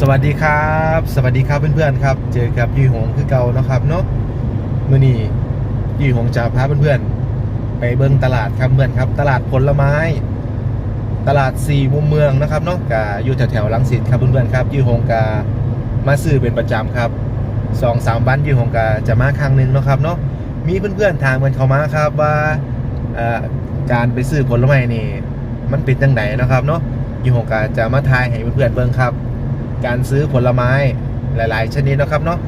สวัสดีครับ สวัสดีครับเพื่อนๆครับ เจอกับยี่หงคือเก่านะครับเนาะมื่อนี้ยี่หงจะพาเพื่อนๆ ไปเบิ้งตลาดครับเพื่อนครับ ตลาดผลไม้ ตลาดสี่มุมเมืองนะครับเนาะกาอยู่แถวๆลังสิตครับเพื่อนๆครับยี่หงกามาซื้อเป็นประจำครับสองสามวันยี่หงกาจะมาครั้งหนึ่งนะครับเนาะมีเพื่อนๆทางมันเขามาครับว่าการไปซื้อผลไม้นี่มันเป็นจังไหนนะครับเนาะยี่หงกาจะมาทายให้เพื่อนๆเบิ้งครับ การซื้อผลไม้หลาย ๆ ชนิดนะครับเนาะ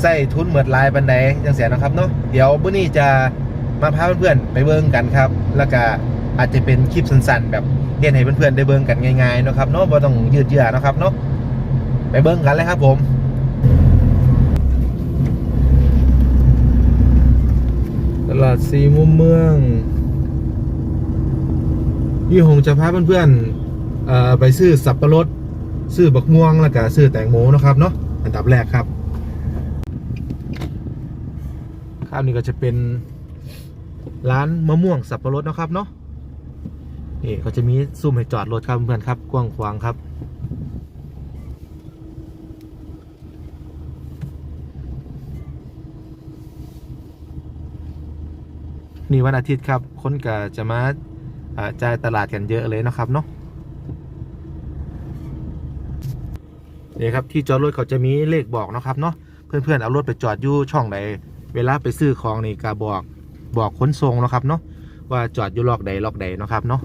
ใส่ทุนเหมือดลายบันไดจังเสียนะครับเนาะเดี๋ยวบุนี้จะมาพาเพื่อนๆไปเบิ่งกันครับ แล้วก็อาจจะเป็นคลิปสั้นๆ แบบเรียนให้เพื่อนๆได้เบิ่งกันง่ายๆนะครับเนาะบ่ต้องยืดเยื้อนะครับเนาะไปเบิ่งกันเลยครับผมตลาดสีมุมเมืองยี่หงจะพาเพื่อนๆไปซื้อสับปะรด ซื้อบักม่วงแล้วก็ซื้อแตงโมนะครับเนาะอันดับแรกครับข้าวนี้ก็จะเป็นร้านมะม่วงสับปะรดนะครับเนาะนี่ก็จะมีซุ้มให้จอดรถครับเพื่อนครับกว้างขวางครับนี่วันอาทิตย์ครับคนก็จะมาอ่าจ่ายตลาดกันเยอะเลยนะครับเนาะ นี่ครับที่จอดรถเขาจะมีเลขบอกนะครับเนาะเพื่อนๆเอารถไปจอดอยู่ช่องใดเวลาไปซื้อของนี่ก็บอกบอกขนส่งนะครับเนาะว่าจอดอยู่ล็อกใดล็อกใดนะครับเนาะ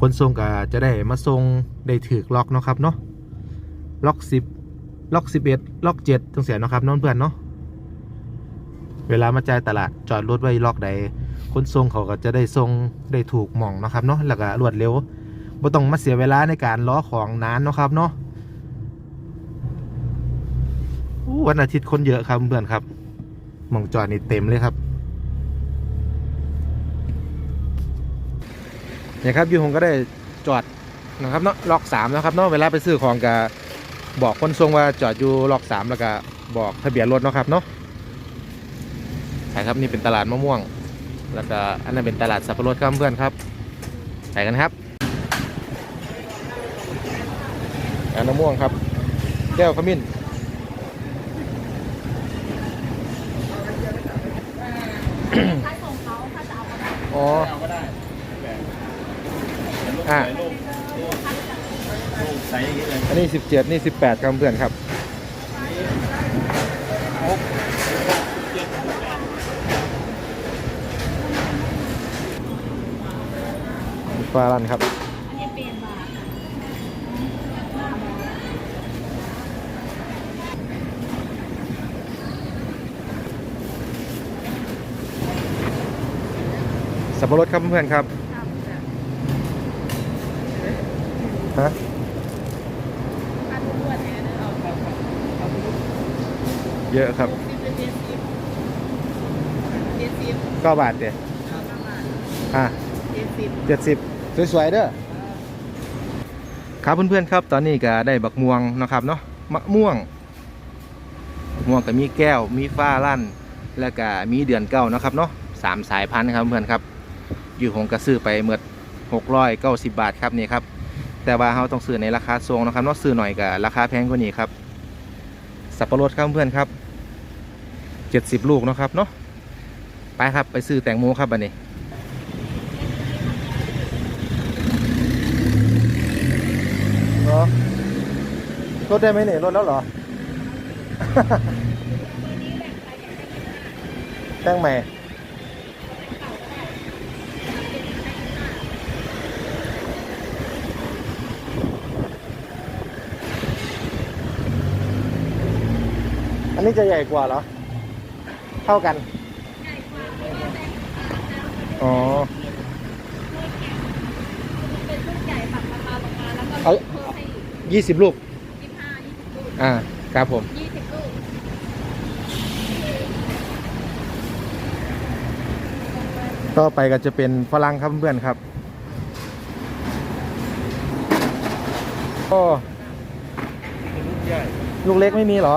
ขนส่งก็จะได้มาส่งได้ถือล็อกนะครับเนาะล็อกสิบล็อกสิบเอ็ดล็อกเจ็ดตรงเสียนะครับเน้องเพื่อนเนาะเวลามาจ่ายตลาดจอดรถไว้ล็อกใดขนส่งเขาก็จะได้ส่งได้ถูกหม่องนะครับเนาะแล้วก็รวดเร็วบ่ต้องมาเสียเวลาในการล้อของนานนะครับเนาะ อู้ วันอาทิตย์คนเยอะครับเพื่อนครับมองจอดนี่เต็มเลยครับเนี่ยครับยูฮงก็ได้จอดนะครับเนาะล็อกสามนะครับเนาะเวลาไปซื้อของก็บอกคนส่งว่าจอดอยู่ล็อกสามแล้วก็บอกทะเบียนรถเนาะครับเนาะใช่ครับนี่เป็นตลาดมะม่วง แล้วก็อันนั้นเป็นตลาดสับปะรดครับเพื่อนครับไปกันครับอันมะม่วงครับ แก้วขมิ้น ถ้าส่งเขาถ้าจะเอาก็ได้อ๋อก็ได้แบบอะลูกลูกลูกใส่อย่างนี้เลยอันนี้สิบเจ็ดนี่สิบแปดครับเพื่อนครับฟ้ารันครับอันนี้เปลี่ยน สับปะรดครับเพื่อนครับฮะเยอะครับสิบเป็นเจ็ดสิบเจ็ดสิบเก้าบาทเดียเอาประมาณอะเจ็ดสิบเจ็ดสิบสวยๆเด้อครับเพื่อนๆครับ ตอนนี้ก็ได้บักม่วงนะครับเนาะมะม่วงมะม่วงก็มีแก้วมีฟ้าลั่น แล้วก็มีเดือนเก้านะครับเนาะสามสายพันธุ์ครับเพื่อนครับ อยู่ของกระซื้อไปเมื่อหกร้อยเก้าสิบบาทครับนี่ครับ แต่ว่าเราต้องซื้อในราคาทรงนะครับเนาะซื้อหน่อยกับราคาแพงกว่านี้ครับ สับปะรดครับเพื่อนครับเจ็ดสิบลูกเนาะครับเนาะไปครับไปซื้อแตงโมครับบันนี้เหรอลดได้ไหมเนี่ยลดแล้วเหรอแป้งใหม่ นนี้จะใหญ่กว่าเหรอ เท่ากัน อ๋อเป็นลูกใหญ่ปรับราคาลงมาแล้วก็เอาเพิ่มให้อีกยี่สิบลูก ยี่สิบห้ายี่สิบลูกอ่า ครับผม ยี่สิบลูกต่อไปก็จะเป็นฝรั่งครับเพื่อนๆครับโอ้เป็นลูกใหญ่ลูกเล็กไม่มีเหรอ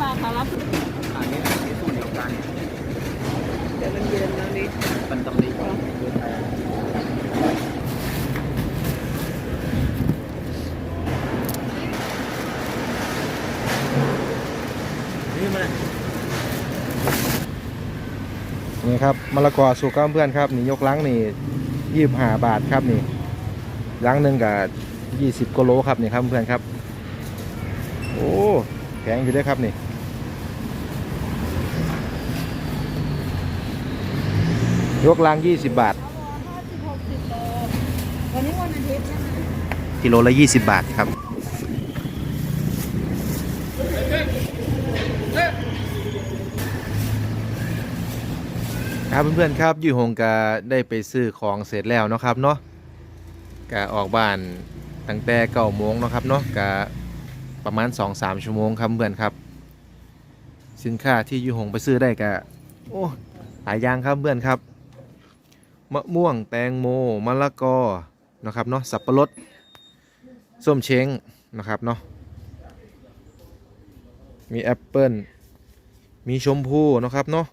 ปลาคารับอันนี้อันนสูตรเดียวกัน เดี๋ยวมันเย็นแล้วนี่มันต้องดีกว่านี่มานี่ครับมะละกอสุกครับเพื่อนครับนี่ยกล้างนี่ยี่สิบห้าบาทครับนี่ล้างหนึ่งกับยี่สิบกโลครับนี่ครับเพื่อนครับ โอ้แข็งอยู่ด้วยครับนี่ ยกลังยี่สิบบาท วันนี้วันอาทิตย์กิโลละยี่สิบบาทครับ ครับเพื่อนๆครับอยู่หงกาได้ไปซื้อของเสร็จแล้วเนาะครับเนาะกะออกบ้านตั้งแต่เก้าโมงเนาะครับเนาะกะประมาณ 2-3 ชั่วโมงครับเพื่อนครับ สินค้าที่อยู่หงไปซื้อได้กะโอ้หลายอย่างครับเพื่อนครับ มะม่วง แตงโม มะละกอ นะครับเนาะ สับปะรด ส้มเช้งนะครับเนาะ มีแอปเปิลมีชมพู่นะครับเนาะ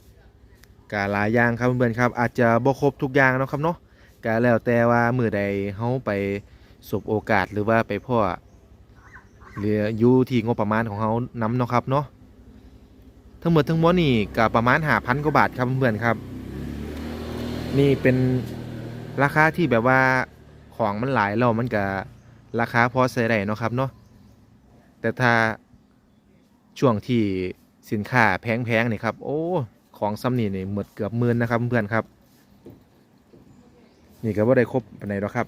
กาหลายอย่างครับเพื่อนๆครับ อาจจะบ่ครบทุกอย่างนะครับเนาะกาแล้วแต่ว่ามือใดเฮาไปสบโอกาสหรือว่าไปพ่อหรืออยู่ที่งบประมาณของเฮานำเนาะครับเนาะทั้งหมดทั้งมวลนี่ก็ประมาณ5,000กว่าบาทครับเพื่อนๆครับ นี่เป็นราคาที่แบบว่าของมันหลายแล้วมันก็ราคาพอใช้ได้เนาะครับเนาะแต่ถ้าช่วงที่สินค้าแพงๆนี่ครับ โอ้ของซัมนี่นี่หมดเกือบหมื่นนะครับเพื่อนครับ นี่ก็บ่ได้ครบปานใดหรอกครับ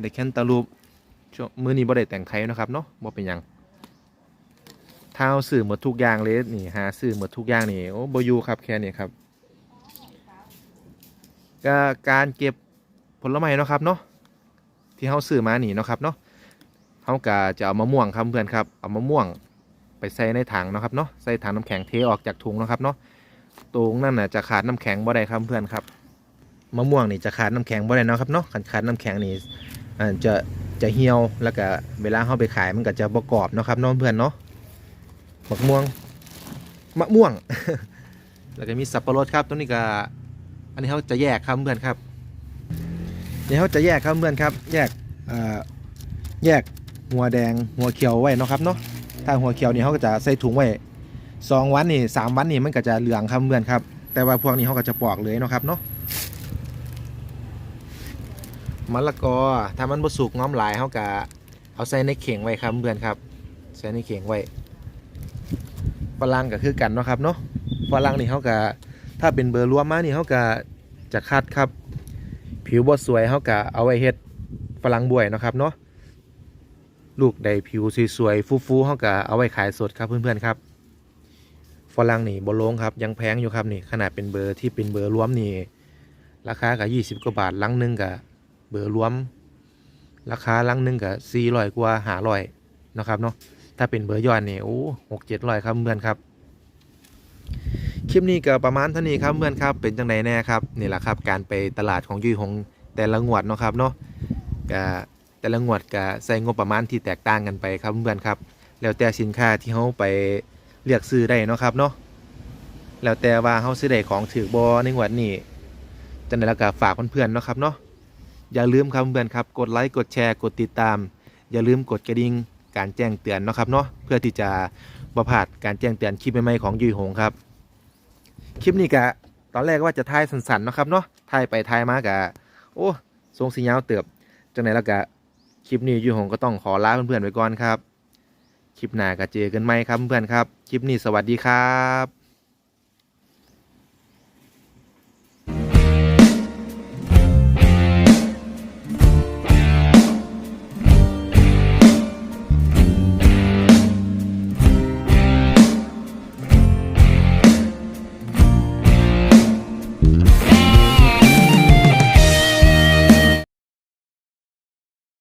ได้แค่นตาลูปช่วงมือนี้บ่ได้แต่งไขนะครับเนาะบ่เป็นหยังถ้าเอาซื้อหมดทุกอย่างเลยนี่หาซื้อหมดทุกอย่างนี่โอ้บ่อยู่ครับแค่นี้ครับ ก็การเก็บผลไม้เนาะครับเนาะที่เฮาซื้อมานี่เนาะครับเนาะเฮาก็จะเอามะม่วงครับเพื่อนครับเอามะม่วงไปใส่ในถังเนาะครับเนาะใส่ถังน้ำแข็งเทออกจากถุงเนาะครับเนาะตรงนั่นน่ะจะขาดน้ำแข็งบ่ได้ครับเพื่อนครับมะม่วงนี่จะขาดน้ำแข็งบ่ได้เนาะครับเนาะขาดขาดน้ำแข็งนี่จะจะเหี่ยวแล้วก็เวลาเขาไปขายมันก็จะประกอบเนาะครับเน้องเพื่อนเนาะมะม่วงมะม่วง แล้วก็มีสับปะรดครับตัวนี้ก็ อันนี้เขาจะแยกครับเพื่อนครับนี่เขาจะแยกครับเพื่อนครับ แยกแยกหัวแดงหัวเขียวไว้นะครับเนาะถ้าหัวเขียวนี่เขาก็จะใส่ถุงไว้สองวันนี่สามวันนี่มันก็จะเหลืองครับเพื่อนครับ แต่ว่าพวกนี้เขาก็จะปอกเลยนะครับเนาะมะละกอถ้ามันบสุกง้อมหลายเขาก็เอาใส่ในเข่งไว้ครับเพื่อนครับใส่ในเข่งไว้ฝรั่งก็คือกันเนาะครับเนาะฝรั่งนี่เขาก็ ถ้าเป็นเบอร์รวมมานี่เขาก็จะคัดครับ ผิวบ่สวยเขาก็เอาไว้เฮ็ดฝรั่งบวยนะครับเนาะลูกได้ผิวสวยๆฟูๆเขาก็เอาไว้ขายสดครับเพื่อนๆครับฝรั่งนี่บอลงครับยังแพงอยู่ครับนี่ขนาดเป็นเบอร์ที่เป็นเบอร์รวมนี่ราคากับยี่สิบกว่าบาทลังหนึงกับเบอร์รวม ราคาลังหนึงกับสี่ร้อยกว่าหาร้อยนะครับเนาะถ้าเป็นเบอร์ย้อนนี่โอ้หกเจ็ดร้อยครับเพื่อนครับ ลิปนี้ก็ประมาณเท่านี้ครับเพื่อนครับเป็นจังไดแน่ครับนี่แหละครับ การไปตลาดของยุยของแต่ละงวดเนาะครับเนาะก็แต่ละงวดก็ใส่งบประมาณที่แตกต่างกันไปครับเพื่อนครับ แล้วแต่สินค้าที่เขาไปเลือกซื้อได้เนาะครับเนาะแล้วแต่ว่าเขาซื้อได้ของถือบอในงวดนี้จังไดแล้วก็ฝากเพื่อนๆเนาะครับเนาะอย่าลืมครับเพื่อนครับกดไลค์กดแชร์กดติดตาม อย่าลืมกดกระดิ่งการแจ้งเตือนเนาะครับเนาะเพื่อที่จะบ่พลาดการแจ้งเตือนคลิปใหม่ๆของยุยหงครับ คลิปนี้กะตอนแรกว่าจะทายสั้นๆนะครับเนาะทายไปทายมากะโอ้ทรงสียาวเติบจังไหนแล้วกะคลิปนี้ยูหงก็ต้องขอลาเพื่อนๆไว้ก่อนครับ คลิปหน้ากะเจอกันไหมครับเพื่อนๆครับ คลิปนี้สวัสดีครับ